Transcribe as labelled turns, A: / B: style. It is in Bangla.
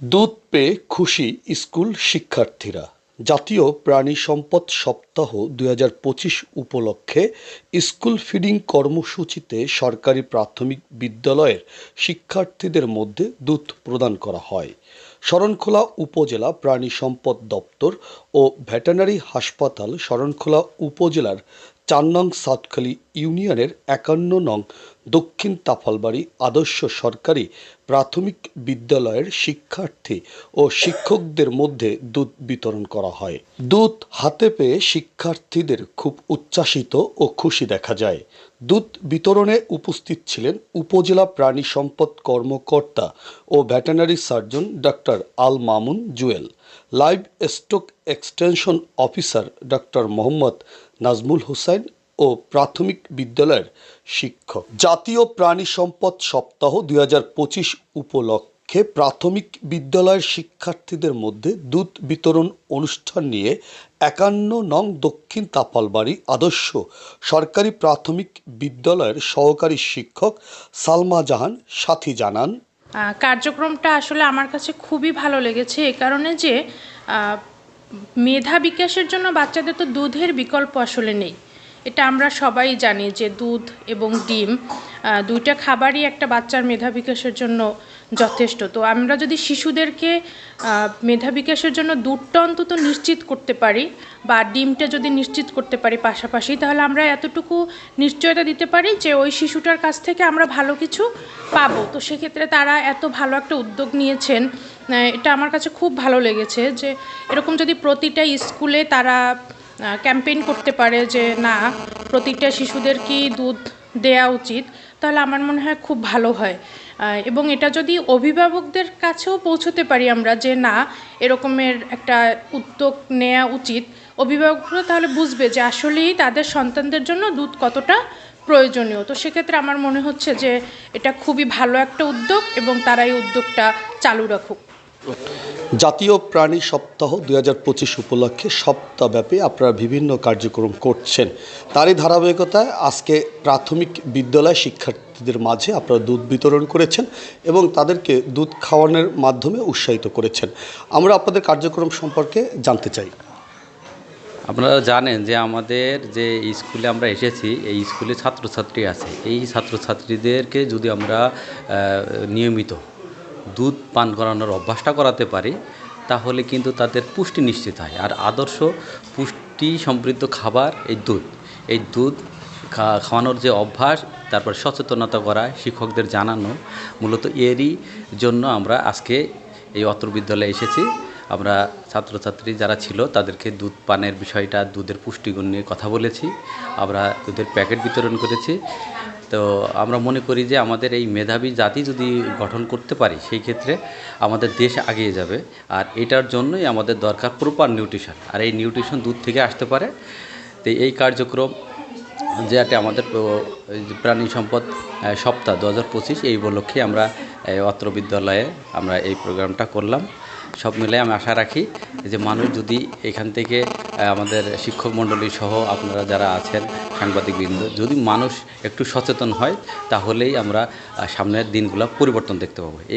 A: দুধ পেয়ে খুশি স্কুল শিক্ষার্থীরা। জাতীয় প্রাণী সম্পদ সপ্তাহ দুই হাজার পঁচিশ উপলক্ষে স্কুল ফিডিং কর্মসূচিতে সরকারি প্রাথমিক বিদ্যালয়ের শিক্ষার্থীদের মধ্যে দুধ প্রদান করা হয়। শরণখোলা উপজেলা প্রাণী সম্পদ দপ্তর ও ভেটেরিনারি হাসপাতাল শরণখোলা উপজেলার চার নং সাতখালী ইউনিয়নের একান্ন নং দক্ষিণ তাফালবাড়ি আদর্শ সরকারি প্রাথমিক বিদ্যালয়ের শিক্ষার্থী ও শিক্ষকদের মধ্যে দুধ বিতরণ করা হয়। দুধ হাতে পেয়ে শিক্ষার্থীদের খুব উচ্ছ্বাসিত ও খুশি দেখা যায়। দুধ বিতরণে উপস্থিত ছিলেন উপজেলা প্রাণী সম্পদ কর্মকর্তা ও veterinary surgeon doctor Al Mamun Jewel, livestock extension officer doctor Mohammad Nazmul Hossain ও প্রাথমিক বিদ্যালয়ের শিক্ষক। জাতীয় প্রাণী সম্পদ সপ্তাহ দুই হাজার উপলক্ষে প্রাথমিক বিদ্যালয়ের শিক্ষার্থীদের মধ্যে দুধ বিতরণ অনুষ্ঠান নিয়ে একান্ন নং দক্ষিণ তাপালবাড়ি আদর্শ সরকারি প্রাথমিক বিদ্যালয়ের সহকারী শিক্ষক সালমা জাহান সাথী জানান।
B: কার্যক্রমটা আসলে আমার কাছে খুবই ভালো লেগেছে এ কারণে যে মেধা বিকাশের জন্য বাচ্চাদের তো দুধের বিকল্প আসলে নেই। এটা আমরা সবাই জানি যে দুধ এবং ডিম দুইটা খাবারই একটা বাচ্চার মেধা বিকাশের জন্য যথেষ্ট। তো আমরা যদি শিশুদেরকে মেধা বিকাশের জন্য দুধটা অন্তত নিশ্চিত করতে পারি বা ডিমটা যদি নিশ্চিত করতে পারি পাশাপাশি, তাহলে আমরা এতটুকু নিশ্চয়তা দিতে পারি যে ওই শিশুটার কাছ থেকে আমরা ভালো কিছু পাবো। তো সেক্ষেত্রে তারা এত ভালো একটা উদ্যোগ নিয়েছেন এটা আমার কাছে খুব ভালো লেগেছে যে এরকম যদি প্রতিটা স্কুলে তারা ক্যাম্পেইন করতে পারে যে না, প্রতিটা শিশুদেরকেই দুধ দেওয়া উচিত, তাহলে আমার মনে হয় খুব ভালো হয়। এবং এটা যদি অভিভাবকদের কাছেও পৌঁছতে পারি আমরা যে না, এরকমের একটা উদ্যোগ নেওয়া উচিত, অভিভাবকরা তাহলে বুঝবে যে আসলেই তাদের সন্তানদের জন্য দুধ কতটা প্রয়োজনীয়। তো সেক্ষেত্রে আমার মনে হচ্ছে যে এটা খুবই ভালো একটা উদ্যোগ এবং তারা এই উদ্যোগটা চালু রাখুক।
A: জাতীয় প্রাণী সপ্তাহ দু হাজার পঁচিশ উপলক্ষে সপ্তাহব্যাপী আপনারা বিভিন্ন কার্যক্রম করছেন। তারই ধারাবাহিকতায় আজকে প্রাথমিক বিদ্যালয় শিক্ষার্থীদের মাঝে আপনারা দুধ বিতরণ করেছেন এবং তাদেরকে দুধ খাওয়ানোর মাধ্যমে উৎসাহিত করেছেন। আমরা আপনাদের কার্যক্রম সম্পর্কে জানতে চাই।
C: আপনারা জানেন যে আমাদের যে স্কুলে আমরা এসেছি, এই স্কুলে ছাত্রছাত্রী আছে। এই ছাত্রছাত্রীদেরকে যদি আমরা নিয়মিত দুধ পান করানোর অভ্যাসটা করাতে পারি, তাহলে কিন্তু তাদের পুষ্টি নিশ্চিত হয়। আর আদর্শ পুষ্টি সমৃদ্ধ খাবার, এই দুধ। এই দুধ খাওয়ানোর যে অভ্যাস, তারপর সচেতনতা করা, শিক্ষকদের জানানো, মূলত এরই জন্য আমরা আজকে এই অত্র বিদ্যালয়ে এসেছি। আমরা ছাত্রছাত্রী যারা ছিল, তাদেরকে দুধ পানের বিষয়টা, দুধের পুষ্টিগুণ নিয়ে কথা বলেছি। আমরা দুধের প্যাকেট বিতরণ করেছি। তো আমরা মনে করি যে আমাদের এই মেধাবী জাতি যদি গঠন করতে পারি, সেই ক্ষেত্রে আমাদের দেশ আগিয়ে যাবে। আর এটার জন্যই আমাদের দরকার প্রপার নিউট্রিশন আর এই নিউট্রিশন দুধ থেকে আসতে পারে। তো এই কার্যক্রম যেটা আমাদের প্রাণী সম্পদ সপ্তাহ দু হাজার পঁচিশ এই উপলক্ষে আমরা অত্র বিদ্যালয়ে আমরা এই প্রোগ্রামটা করলাম। সব মিলে আমি আশা রাখি যে মানুষ যদি এখান থেকে আমাদের শিক্ষক মণ্ডলী সহ আপনারা যারা আছেন, সাংবাদিকবৃন্দ, যদি মানুষ একটু সচেতন হয়, তাহলেই আমরা সামনের দিনগুলো পরিবর্তন দেখতে পাবো। এই